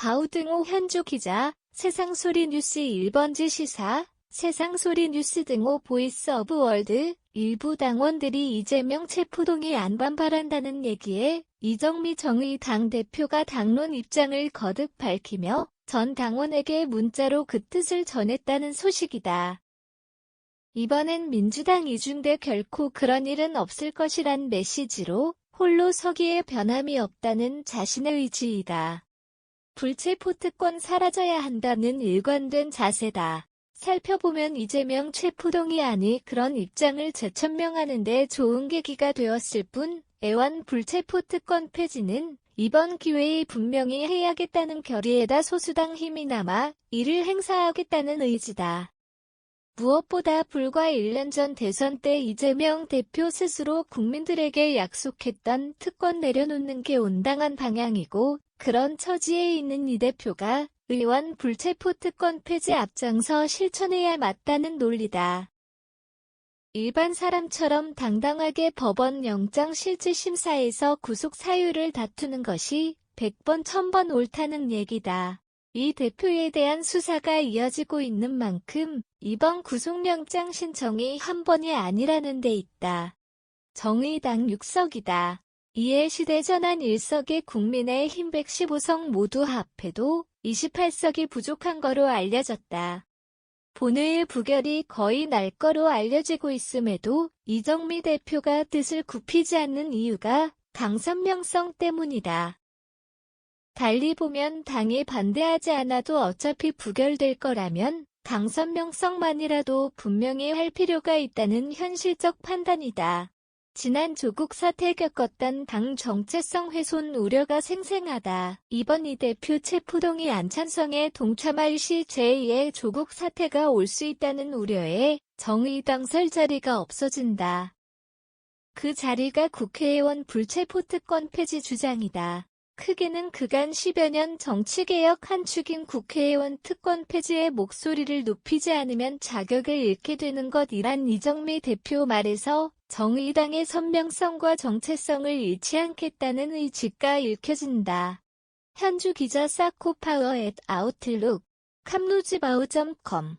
바우등호 현주 기자, 세상소리 뉴스 1번지 시사, 세상소리 뉴스 등호 보이스 오브 월드, 일부 당원들이 이재명 체포동의 안 반발한다는 얘기에 이정미 정의 당 대표가 당론 입장을 거듭 밝히며 전 당원에게 문자로 그 뜻을 전했다는 소식이다. 이번엔 민주당 이중대 결코 그런 일은 없을 것이란 메시지로 홀로 서기에 변함이 없다는 자신의 의지이다. 불체포 특권 사라져야 한다는 일관된 자세다. 살펴보면 이재명 체포동의안이 그런 입장을 재천명하는 데 좋은 계기가 되었을 뿐 애완 불체포 특권 폐지는 이번 기회에 분명히 해야겠다는 결의에다 소수당 힘이 남아 이를 행사하겠다는 의지다. 무엇보다 불과 1년 전 대선 때 이재명 대표 스스로 국민들에게 약속했던 특권 내려놓는 게 온당한 방향이고 그런 처지에 있는 이 대표가 의원 불체포 특권 폐지 앞장서 실천해야 맞다는 논리다. 일반 사람처럼 당당하게 법원 영장 실질 심사에서 구속 사유를 다투는 것이 100번 1000번 옳다는 얘기다. 이 대표에 대한 수사가 이어지고 있는 만큼 이번 구속영장 신청이 한 번이 아니라는 데 있다. 정의당 6석이다. 이에 시대 전환 1석의 국민의힘 115석 모두 합해도 28석이 부족한 거로 알려졌다. 본회의 부결이 거의 날 거로 알려지고 있음에도 이정미 대표가 뜻을 굽히지 않는 이유가 당선 명성 때문이다. 달리 보면 당이 반대하지 않아도 어차피 부결될 거라면 당선 명성만이라도 분명히 할 필요가 있다는 현실적 판단이다. 지난 조국 사태 겪었던 당 정체성 훼손 우려가 생생하다. 이번 이 대표 체포동의 안찬성에 동참할 시 제2의 조국 사태가 올 수 있다는 우려에 정의당 설 자리가 없어진다. 그 자리가 국회의원 불체포 특권 폐지 주장이다. 크게는 그간 10여 년 정치개혁 한 축인 국회의원 특권 폐지의 목소리를 높이지 않으면 자격을 잃게 되는 것이란 이정미 대표 말에서 정의당의 선명성과 정체성을 잃지 않겠다는 의지가 읽혀진다. 현주 기자 사코파워 앳 아웃룩 캄루즈바우.com